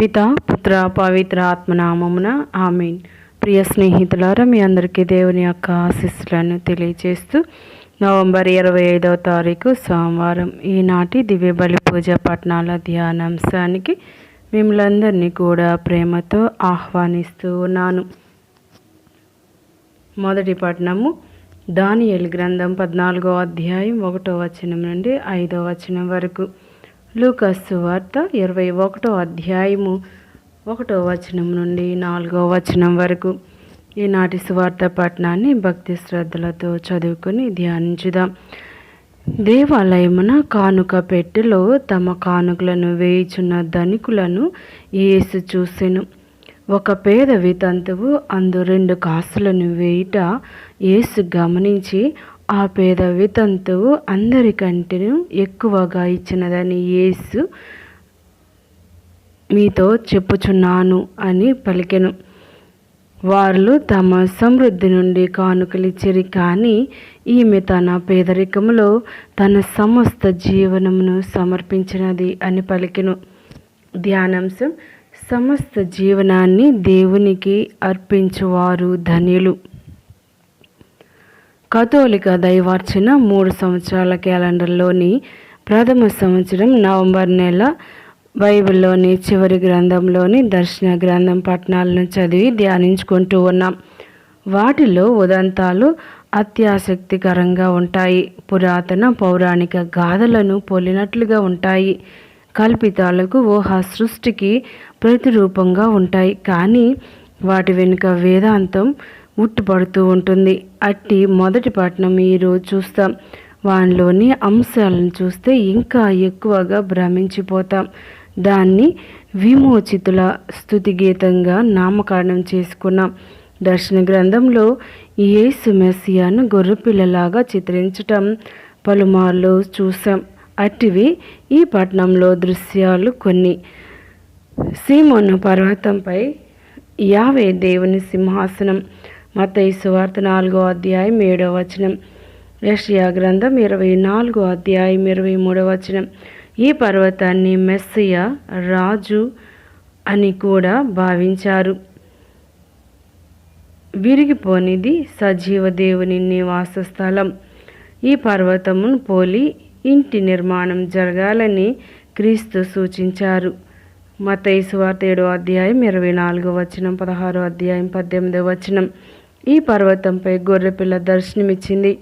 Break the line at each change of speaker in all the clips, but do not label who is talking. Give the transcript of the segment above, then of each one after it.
పిత పుత్ర పవిత్ర ఆత్మనామమున ఆమెన్. ప్రియ స్నేహితులారా మీ అందరికీ దేవుని యొక్క ఆశీస్సులను తెలియజేస్తూ నవంబర్ ఇరవై ఐదవ తారీఖు సోమవారం ఈనాటి దివ్య బలి పూజ పట్టణాల ధ్యానాంశానికి మిమ్మల్ందరినీ కూడా ప్రేమతో ఆహ్వానిస్తూ ఉన్నాను. మొదటి పట్టణము దానియల్ గ్రంథం పద్నాలుగో అధ్యాయం ఒకటో వచనం నుండి ఐదో వచనం వరకు. లూకాసు వార్త ఇరవై ఒకటో అధ్యాయము ఒకటో వచనం నుండి నాలుగో వచనం వరకు. ఈనాటి సువార్త పట్టణాన్ని భక్తి శ్రద్ధలతో చదువుకొని ధ్యానించుదాం. దేవాలయమున కానుక పెట్టెలో తమ కానుకలను వేయుచున్న ధనికులను యేసు చూసెను. ఒక పేద వితంతువు అందు రెండు కాసులను వేయుట యేసు గమనించి ఆ పేద వితంతువు అందరికంటే ఎక్కువగా ఇచ్చినదని యేసు మీతో చెప్పుచున్నాను అని పలికెను. వారు తమ సమృద్ధి నుండి కానుకలిచ్చిరి కానీ ఈమె తన పేదరికములో తన సమస్త జీవనమును సమర్పించినది అని పలికెను. ధ్యానాంశం సమస్త జీవనాన్ని దేవునికి అర్పించువారు ధన్యులు. కథోలిక దైవార్చన మూడు సంవత్సరాల క్యాలెండర్లోని ప్రథమ సంవత్సరం నవంబర్ నెల బైబిల్లోని చివరి గ్రంథంలోని దర్శన గ్రంథం పట్టణాలను చదివి ధ్యానించుకుంటూ ఉన్నాం. వాటిలో ఉదంతాలు అత్యాసక్తికరంగా ఉంటాయి. పురాతన పౌరాణిక గాథలను పోలినట్లుగా ఉంటాయి. కల్పితాలకు ఊహా సృష్టికి ప్రతిరూపంగా ఉంటాయి. కానీ వాటి వెనుక వేదాంతం ఉట్టుపడుతూ ఉంటుంది. అట్టి మొదటి పట్టణం ఈరోజు చూస్తాం. వానిలోని అంశాలను చూస్తే ఇంకా ఎక్కువగా భ్రమించిపోతాం. దాన్ని విమోచితుల స్థుతి గీతంగా నామకరణం చేసుకున్నాం. దర్శన గ్రంథంలో యేసు మెస్సియాను గొర్రెపిల్లలాగా చిత్రించటం పలుమార్లు చూసాం అట్టివి ఈ పట్టణంలో దృశ్యాలు కొన్ని. సీమోను పర్వతంపై యావే దేవుని సింహాసనం. మతయి సువార్త నాలుగో అధ్యాయం ఏడవ వచనం. యషియా గ్రంథం ఇరవై నాలుగో అధ్యాయం ఇరవై మూడో వచనం. ఈ పర్వతాన్ని మెస్సియ రాజు అని కూడా భావించారు. విరిగిపోనిది సజీవ దేవుని నివాస స్థలం. ఈ పర్వతమును పోలి ఇంటి నిర్మాణం జరగాలని క్రీస్తు సూచించారు. మతైసు వార్త ఏడో అధ్యాయం ఇరవై నాలుగో వచనం పదహారో అధ్యాయం పద్దెనిమిదో వచనం. ఈ పర్వతంపై గొర్రెపిల్ల దర్శనమిచ్చింది.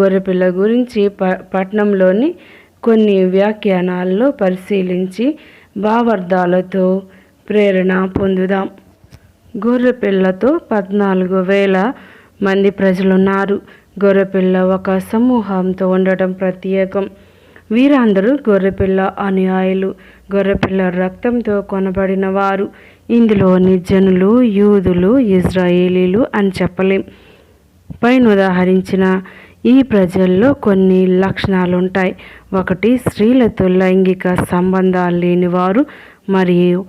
గొర్రెపిల్ల గురించి ప పట్నంలోని కొన్ని వ్యాఖ్యానాల్లో పరిశీలించి భావార్థాలతో ప్రేరణ పొందుదాం. గొర్రెపిల్లతో పద్నాలుగు వేల మంది ప్రజలున్నారు. గొర్రెపిల్ల ఒక సమూహంతో ఉండటం ప్రత్యేకం. వీరందరూ గొర్రెపిల్ల అనుయాయులు. గొర్రెపిల్ల రక్తంతో కొనబడిన వారు ఇందులోని జనులు యూదులు ఇజ్రాయేలీలు అని చెప్పలేం. పైన ఉదాహరించిన ఈ ప్రజల్లో కొన్ని లక్షణాలు ఉంటాయి ఒకటి స్త్రీలతో లైంగిక సంబంధాలు లేనివారు మరియు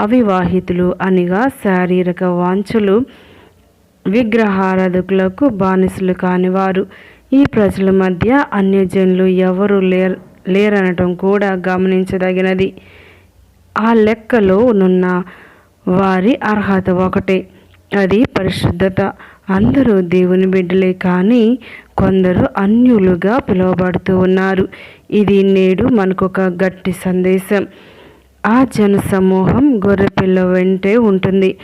అవివాహితులు అనిగా శారీరక వాంఛలు విగ్రహారాధకులకు బానిసలు కానివారు. ఈ ప్రజల మధ్య అన్యజనులు ఎవరు లేర్ లేరనటం కూడా గమనించదగినది. ఆ లెక్కలో నున్న వారి అర్హత ఒకటే. అది పరిశుద్ధత. అందరూ దేవుని బిడ్డలే కానీ కొందరు అన్యులుగా పిలువబడుతూ ఉన్నారు. ఇది నేడు మనకొక గట్టి సందేశం. ఆ జన సమూహం గొర్రెపిల్ల వెంటే ఉంటుంది.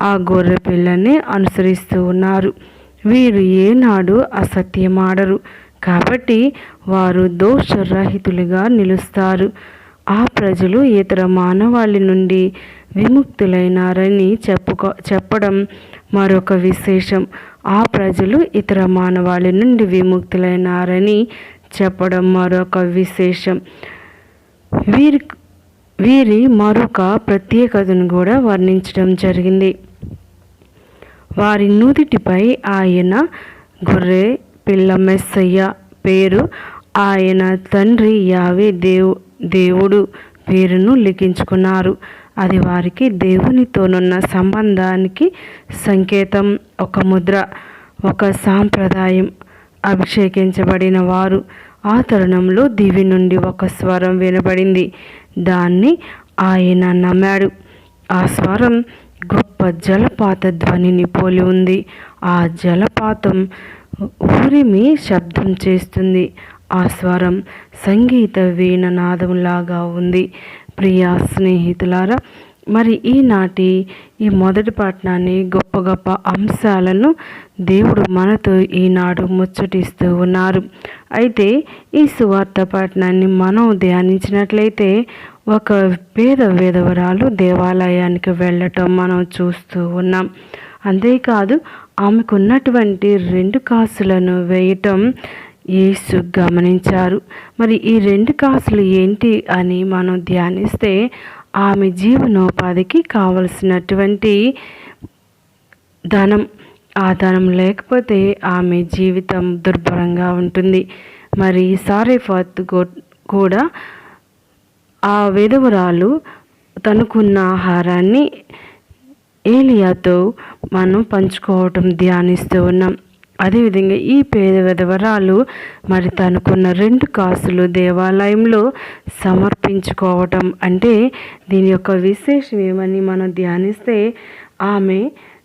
ఆ గొర్రెపిల్లని అనుసరిస్తూ ఉన్నారు. వీరు ఏనాడు అసత్యమాడరు. కాబట్టి వారు దోషరహితులుగా నిలుస్తారు. ఆ ప్రజలు ఇతర మానవాళి నుండి విముక్తులైనారని చెప్పుకో చెప్పడం మరొక విశేషం. ఆ ప్రజలు ఇతర మానవాళి నుండి విముక్తులైనారని చెప్పడం మరొక విశేషం. వీరి వీరి మరొక ప్రత్యేకతను కూడా వర్ణించడం జరిగింది. వారి నుదిటిపై ఆయన గొర్రె పిల్ల మెస్సయ్య పేరు ఆయన తండ్రి యావే దేవు దేవుడు పేరును లిఖించుకున్నారు. అది వారికి దేవునితోనున్న సంబంధానికి సంకేతం ఒక ముద్ర ఒక సాంప్రదాయం అభిషేకించబడిన వారు. ఆ తరుణంలో దివి నుండి ఒక స్వరం వినబడింది. దాన్ని ఆయన నమ్మాడు. ఆ స్వరం గొప్ప జలపాత ధ్వనిని పోలి ఉంది. ఆ జలపాతం ఊరిమి శబ్దం చేస్తుంది. ఆ స్వరం సంగీత వీణనాదంలాగా ఉంది. ప్రియా స్నేహితులారా మరి ఈనాటి ఈ మొదటి పట్టణాన్ని గొప్ప గొప్ప అంశాలను దేవుడు మనతో ఈనాడు ముచ్చటిస్తూ ఉన్నారు. అయితే ఈ సువార్త పట్టణాన్ని మనం ధ్యానించినట్లయితే ఒక పేద వేదవరాలు దేవాలయానికి వెళ్ళటం మనం చూస్తూ ఉన్నాం. అంతేకాదు ఆమెకున్నటువంటి రెండు కాసులను వేయటం యేసు గమనించారు. మరి ఈ రెండు కాసులు ఏంటి అని మనం ధ్యానిస్తే ఆమె జీవనోపాధికి కావలసినటువంటి ధనం ఆ ధనం లేకపోతే ఆమె జీవితం దుర్భరంగా ఉంటుంది. మరి సారేఫాత్ కూడా ఆ విధవరాలు తనుకున్న ఆహారాన్ని ఏలియాతో మనం పంచుకోవటం ధ్యానిస్తూ ఉన్నాం. అదేవిధంగా ఈ పేద విధవరాలు మరి తనకున్న రెండు కాసులు దేవాలయంలో సమర్పించుకోవటం అంటే దీని యొక్క విశేషం ఏమని మనం ధ్యానిస్తే ఆమె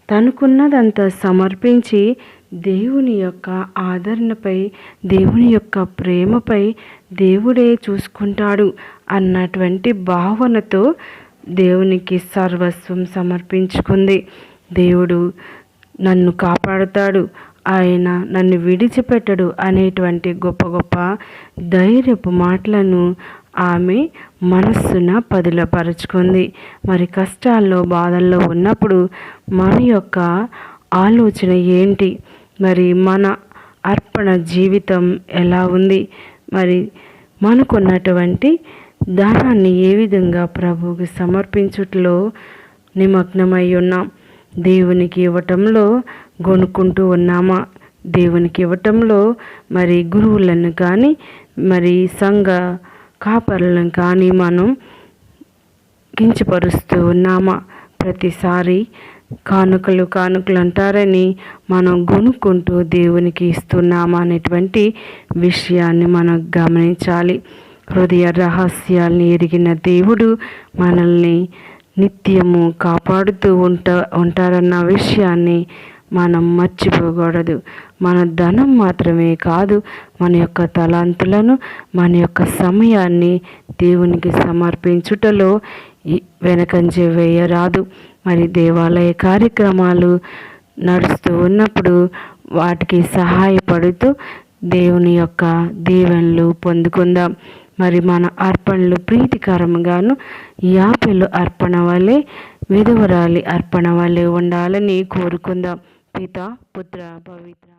తనకున్నదంతా సమర్పించి దేవుని యొక్క ఆదరణపై దేవుని యొక్క ప్రేమపై దేవుడే చూసుకుంటాడు అన్నటువంటి భావనతో దేవునికి సర్వస్వం సమర్పించుకుంది. దేవుడు నన్ను కాపాడుతాడు. ఆయన నన్ను విడిచిపెట్టడు అనేటువంటి గొప్ప గొప్ప ధైర్యపు మాటలను ఆమె మనస్సున పదిలపరుచుకుంది. మరి కష్టాల్లో బాధల్లో ఉన్నప్పుడు మన యొక్క ఆలోచన ఏంటి? మరి మన అర్పణ జీవితం ఎలా ఉంది? మరి మనకున్నటువంటి ధనాన్ని ఏ విధంగా ప్రభువుకి సమర్పించుట్లో నిమగ్నమై ఉన్నాం? దేవునికి ఇవ్వటంలో కొనుక్కుంటూ ఉన్నామా? దేవునికి ఇవ్వటంలో మరి గురువులను కానీ మరి సంఘ కాపరులను కానీ మనం కించపరుస్తూ ఉన్నామా? ప్రతిసారి కానుకలు కానుకలు అంటారని మనం కొనుక్కుంటూ దేవునికి ఇస్తున్నామా అనేటువంటి విషయాన్ని మనం గమనించాలి. హృదయ రహస్యాల్ని ఎరిగిన దేవుడు మనల్ని నిత్యము కాపాడుతూ ఉంటా ఉంటారన్న విషయాన్ని మనం మర్చిపోకూడదు. మన ధనం మాత్రమే కాదు మన యొక్క తలాంతులను మన యొక్క సమయాన్ని దేవునికి సమర్పించుటలో వెనకంజ వేయరాదు. మరి దేవాలయ కార్యక్రమాలు నడుస్తూ ఉన్నప్పుడు వాటికి సహాయపడుతూ దేవుని యొక్క దీవెనలు పొందుకుందాం. మరి మన అర్పణలు ప్రీతికరంగాను యాపిలు అర్పణ వలె విధవరాలి అర్పణ వలె ఉండాలని కోరుకుందాం. పిత పుత్ర పవిత్ర